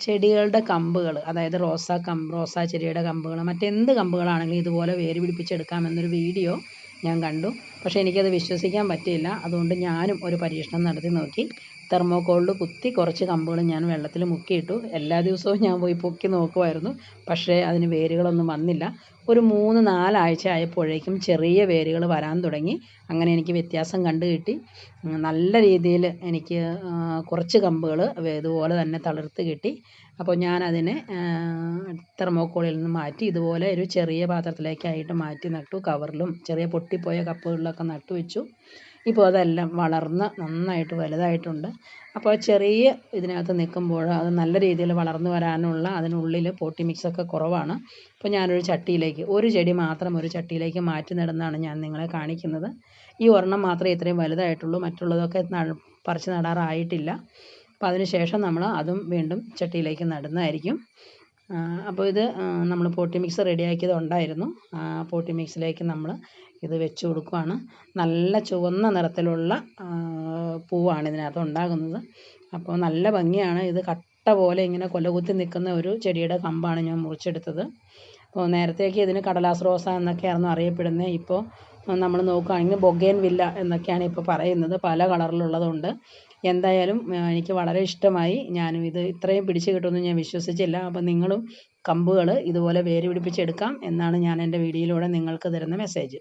ചെടികളുടെ കമ്പുകൾ അതായത് റോസാ കമ്പ് റോസാ ചെടിയുടെ കമ്പുകൾ മറ്റെന്ത് കമ്പുകളാണെങ്കിലും ഇതുപോലെ വേര് പിടിപ്പിച്ചെടുക്കാമെന്നൊരു വീഡിയോ ഞാൻ കണ്ടു. പക്ഷേ എനിക്കത് വിശ്വസിക്കാൻ പറ്റിയില്ല. അതുകൊണ്ട് ഞാനും ഒരു പരീക്ഷണം നടത്തി നോക്കി. തെർമോക്കോളിൽ കുത്തി കുറച്ച് കമ്പുകൾ ഞാൻ വെള്ളത്തിൽ മുക്കിയിട്ടു. എല്ലാ ദിവസവും ഞാൻ പോയി പൊക്കി നോക്കുമായിരുന്നു പക്ഷേ അതിന് വേരുകളൊന്നും വന്നില്ല. ഒരു മൂന്ന് നാലാഴ്ച ആയപ്പോഴേക്കും ചെറിയ വേരുകൾ വരാൻ തുടങ്ങി. അങ്ങനെ എനിക്ക് വ്യത്യാസം കണ്ടു കിട്ടി. നല്ല രീതിയിൽ എനിക്ക് കുറച്ച് കമ്പുകൾ ഇതുപോലെ തന്നെ തളിർത്ത് കിട്ടി. അപ്പോൾ ഞാനതിനെ തെർമോക്കോളിൽ നിന്ന് മാറ്റി ഇതുപോലെ ഒരു ചെറിയ പാത്രത്തിലേക്കായിട്ട് മാറ്റി നട്ടു. കവറിലും ചെറിയ പൊട്ടിപ്പോയ കപ്പുകളിലൊക്കെ നട്ടു വെച്ചു. ഇപ്പോൾ അതെല്ലാം വളർന്ന് നന്നായിട്ട് വലുതായിട്ടുണ്ട്. അപ്പോൾ ചെറിയ ഇതിനകത്ത് നിൽക്കുമ്പോൾ അത് നല്ല രീതിയിൽ വളർന്നു വരാനുള്ള അതിനുള്ളിൽ പോട്ടി മിക്സൊക്കെ കുറവാണ്. അപ്പോൾ ഞാനൊരു ചട്ടിയിലേക്ക് ഒരു ചെടി മാത്രം ഒരു ചട്ടിയിലേക്ക് മാറ്റി നടുന്നതാണ് ഞാൻ നിങ്ങളെ കാണിക്കുന്നത്. ഈ ഒരെണ്ണം മാത്രമേ ഇത്രയും വലുതായിട്ടുള്ളൂ മറ്റുള്ളതൊക്കെ പറിച്ച് നടാറായിട്ടില്ല. അപ്പോൾ അതിന് ശേഷം നമ്മൾ അതും വീണ്ടും ചട്ടിയിലേക്ക് നടുന്നതായിരിക്കും. അപ്പോൾ ഇത് നമ്മൾ പോട്ടി മിക്സ് റെഡിയാക്കിയത് ഉണ്ടായിരുന്നു. പോട്ടി മിക്സിലേക്ക് നമ്മൾ ഇത് വെച്ച് കൊടുക്കുകയാണ് നല്ല ചുവന്ന നിറത്തിലുള്ള പൂവാണ് ഇതിനകത്ത് ഉണ്ടാകുന്നത്. അപ്പോൾ നല്ല ഭംഗിയാണ്. ഇത് കട്ട പോലെ ഇങ്ങനെ കൊലകുത്തി നിൽക്കുന്ന ഒരു ചെടിയുടെ കമ്പാണ് ഞാൻ മുറിച്ചെടുത്തത്. അപ്പോൾ നേരത്തേക്ക് ഇതിന് കടലാസ് റോസ എന്നൊക്കെയായിരുന്നു അറിയപ്പെടുന്നത്. ഇപ്പോൾ നമ്മൾ നോക്കുകയാണെങ്കിൽ ബൊഗേൻ വില്ല എന്നൊക്കെയാണ് ഇപ്പോൾ പറയുന്നത്. പല കളറിലുള്ളതുണ്ട്. എന്തായാലും എനിക്ക് വളരെ ഇഷ്ടമായി. ഞാനും ഇത് ഇത്രയും പിടിച്ച് കിട്ടുമെന്ന് ഞാൻ വിശ്വസിച്ചില്ല. അപ്പോൾ നിങ്ങളും കമ്പുകൾ ഇതുപോലെ വേര് പിടിപ്പിച്ചെടുക്കാം എന്നാണ് ഞാൻ എന്റെ വീഡിയോയിലൂടെ നിങ്ങൾക്ക് തരുന്ന മെസ്സേജ്.